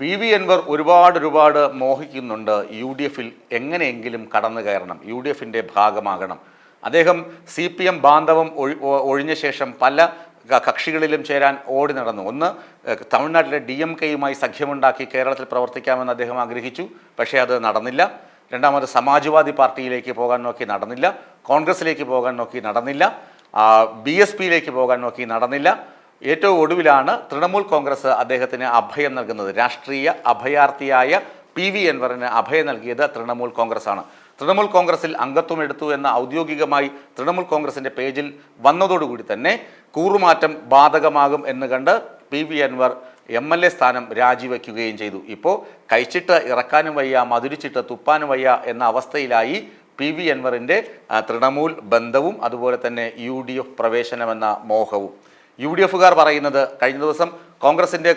P V Anwar ഒരുപാട് ഒരുപാട് മോഹിക്കുന്നുണ്ട് U D എഫിൽ എങ്ങനെയെങ്കിലും കടന്നു കയറണം യു ഡി എഫിന്റെ ഭാഗമാകണം. അദ്ദേഹം സി പി എം ബാന്ധവം ഒഴി ഒഴിഞ്ഞ ശേഷം പല കക്ഷികളിലും ചേരാൻ ഓടി നടന്നു. ഒന്ന് തമിഴ്നാട്ടിലെ ഡി എം കെയുമായി സഖ്യമുണ്ടാക്കി കേരളത്തിൽ പ്രവർത്തിക്കാമെന്ന് അദ്ദേഹം ആഗ്രഹിച്ചു പക്ഷേ അത് നടന്നില്ല. രണ്ടാമത് സമാജ്വാദി പാർട്ടിയിലേക്ക് പോകാൻ നോക്കി നടന്നില്ല കോൺഗ്രസിലേക്ക് പോകാൻ നോക്കി നടന്നില്ല ബി എസ് പിയിലേക്ക് പോകാൻ നോക്കി നടന്നില്ല. ഏറ്റവും ഒടുവിലാണ് തൃണമൂൽ കോൺഗ്രസ് അദ്ദേഹത്തിന് അഭയം നൽകുന്നത്. രാഷ്ട്രീയ അഭയാർത്ഥിയായ പി വി അൻവറിന് അഭയം നൽകിയത് തൃണമൂൽ കോൺഗ്രസ് ആണ് തൃണമൂൽ കോൺഗ്രസിൽ അംഗത്വം എടുത്തു എന്ന ഔദ്യോഗികമായി തൃണമൂൽ കോൺഗ്രസിന്റെ പേജിൽ വന്നതോടുകൂടി തന്നെ കൂറുമാറ്റം ബാധകമാകും എന്ന് കണ്ട് P V Anvar M L A സ്ഥാനം രാജിവെക്കുകയും ചെയ്തു. ഇപ്പോൾ കഴിച്ചിട്ട് ഇറക്കാനും വയ്യ മധുരിച്ചിട്ട് തുപ്പാനും വയ്യ എന്ന അവസ്ഥയിലായി പി വി അൻവറിന്റെ തൃണമൂൽ ബന്ധവും അതുപോലെ തന്നെ യു ഡി എഫ് പ്രവേശനമെന്ന മോഹവും. യു ഡി എഫുകാർ പറയുന്നത് കഴിഞ്ഞ ദിവസം കോൺഗ്രസിന്റെ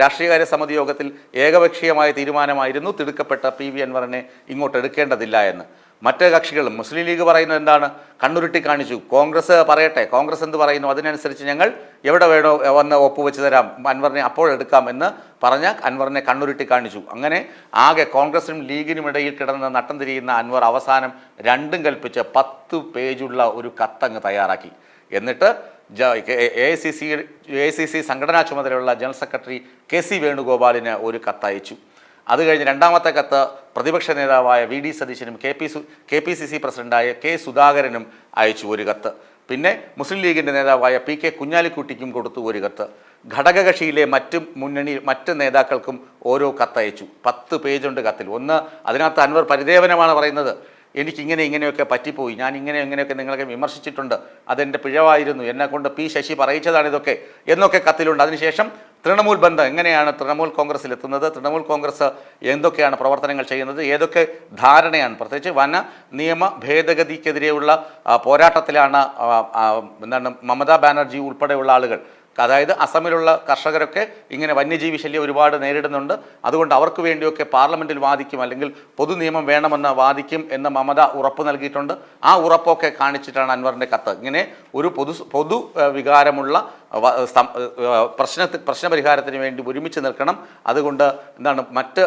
രാഷ്ട്രീയകാര്യ സമിതി യോഗത്തിൽ ഏകപക്ഷീയമായ തീരുമാനമായിരുന്നു തിടുക്കപ്പെട്ട പി വി അൻവറിനെ ഇങ്ങോട്ട് എടുക്കേണ്ടതില്ല എന്ന്. മറ്റ് കക്ഷികളും മുസ്ലിം ലീഗ് പറയുന്നത് എന്താണ്? കണ്ണുരുട്ടി കാണിച്ചു. കോൺഗ്രസ് പറയട്ടെ കോൺഗ്രസ് എന്ത് പറയുന്നു? അതിനനുസരിച്ച് ഞങ്ങൾ എവിടെ വേണോ വന്ന് ഒപ്പുവെച്ച് തരാം. അൻവറിനെ അപ്പോൾ എടുക്കാം എന്ന് പറഞ്ഞ അൻവറിനെ കണ്ണുരുട്ടി കാണിച്ചു. അങ്ങനെ ആകെ കോൺഗ്രസിനും ലീഗിനും ഇടയിൽ കിടന്ന് നട്ടം തിരിയുന്ന അൻവർ അവസാനം രണ്ടും കൽപ്പിച്ച് പത്ത് പേജുള്ള ഒരു കത്തങ്ങ് തയ്യാറാക്കി. എന്നിട്ട് A I C C A I C C സംഘടനാ ചുമതലയുള്ള ജനറൽ സെക്രട്ടറി കെ സി വേണുഗോപാലിന് ഒരു കത്തയച്ചു അത് കഴിഞ്ഞ് രണ്ടാമത്തെ കത്ത് പ്രതിപക്ഷ നേതാവായ വി ഡി സതീശനും കെ പി സു കെ പി സി സി പ്രസിഡന്റായ കെ സുധാകരനും അയച്ചു ഒരു കത്ത്. പിന്നെ മുസ്ലിം ലീഗിന്റെ നേതാവായ പി കെ കുഞ്ഞാലിക്കുട്ടിക്കും കൊടുത്തു ഒരു കത്ത്. ഘടകകക്ഷിയിലെ മറ്റ് മുന്നണി മറ്റ് നേതാക്കൾക്കും ഓരോ കത്തയച്ചു. പത്ത് പേജുണ്ട് കത്തിൽ. ഒന്ന് അതിനകത്ത് അൻവർ പരിദേവനമാണ് പറയുന്നത്. എനിക്കിങ്ങനെ ഇങ്ങനെയൊക്കെ പറ്റിപ്പോയി. ഞാൻ ഇങ്ങനെ ഇങ്ങനെയൊക്കെ നിങ്ങളൊക്കെ വിമർശിച്ചിട്ടുണ്ട്. അതെന്റെ പിഴവായിരുന്നു. എന്നെക്കൊണ്ട് പി ശശി പറയിച്ചതാണ് ഇതൊക്കെ എന്നൊക്കെ കത്തിലുണ്ട്. അതിനുശേഷം തൃണമൂൽ ബന്ധം. എങ്ങനെയാണ് തൃണമൂൽ കോൺഗ്രസ്സിൽ എത്തുന്നത്? തൃണമൂൽ കോൺഗ്രസ് എന്തൊക്കെയാണ് പ്രവർത്തനങ്ങൾ ചെയ്യുന്നത്? ഏതൊക്കെ ധാരണയാണ്? പ്രത്യേകിച്ച് വന നിയമ ഭേദഗതിക്കെതിരെയുള്ള പോരാട്ടത്തിലാണ് എന്താണ് മമതാ ബാനർജി ഉൾപ്പെടെയുള്ള ആളുകൾ അതായത് അസമിലുള്ള കർഷകരൊക്കെ ഇങ്ങനെ വന്യജീവി ശല്യം ഒരുപാട് നേരിടുന്നുണ്ട്. അതുകൊണ്ട് അവർക്ക് വേണ്ടിയൊക്കെ പാർലമെന്റിൽ വാദിക്കും അല്ലെങ്കിൽ പൊതു നിയമം വേണമെന്ന് വാദിക്കും എന്ന് മമത ഉറപ്പ് നൽകിയിട്ടുണ്ട്. ആ ഉറപ്പൊക്കെ കാണിച്ചിട്ടാണ് അൻവറിന്റെ കത്ത്. ഇങ്ങനെ ഒരു പൊതു പൊതു വികാരമുള്ള സം- പ്രശ്നപരിഹാരത്തിന് വേണ്ടി ഒരുമിച്ച് നിൽക്കണം. അതുകൊണ്ട് എന്താണ് മറ്റ്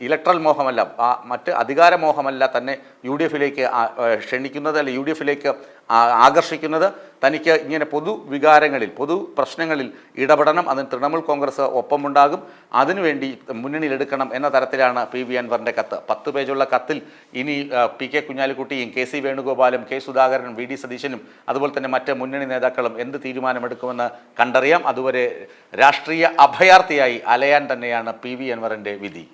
ഇലക്ട്രൽ മോഹമല്ല മറ്റ് അധികാരമോഹമല്ല തന്നെ യു ഡി എഫിലേക്ക് ക്ഷണിക്കുന്നത് അല്ലെ യു ഡി എഫിലേക്ക് ആകർഷിക്കുന്നത്. തനിക്ക് ഇങ്ങനെ പൊതു വികാരങ്ങളിൽ പൊതു പ്രശ്നങ്ങളിൽ ഇടപെടണം. അതിന് തൃണമൂൽ കോൺഗ്രസ് ഒപ്പമുണ്ടാകും. അതിനുവേണ്ടി മുന്നണിയിലെടുക്കണം എന്ന തരത്തിലാണ് പി വി അൻവറിന്റെ കത്ത്. പത്ത് പേജുള്ള കത്തിൽ ഇനി പി കെ കുഞ്ഞാലിക്കുട്ടിയും കെ സി വേണുഗോപാലും കെ സുധാകരനും വി ഡി സതീശനും അതുപോലെ തന്നെ മറ്റ് മുന്നണി നേതാക്കളും എന്ത് തീരുമാനമെടുക്കുമെന്ന് കണ്ടറിയാം. അതുവരെ രാഷ്ട്രീയ അഭയാർത്ഥിയായി അലയാൻ തന്നെയാണ് പി വി അൻവറിന്റെ വിധി.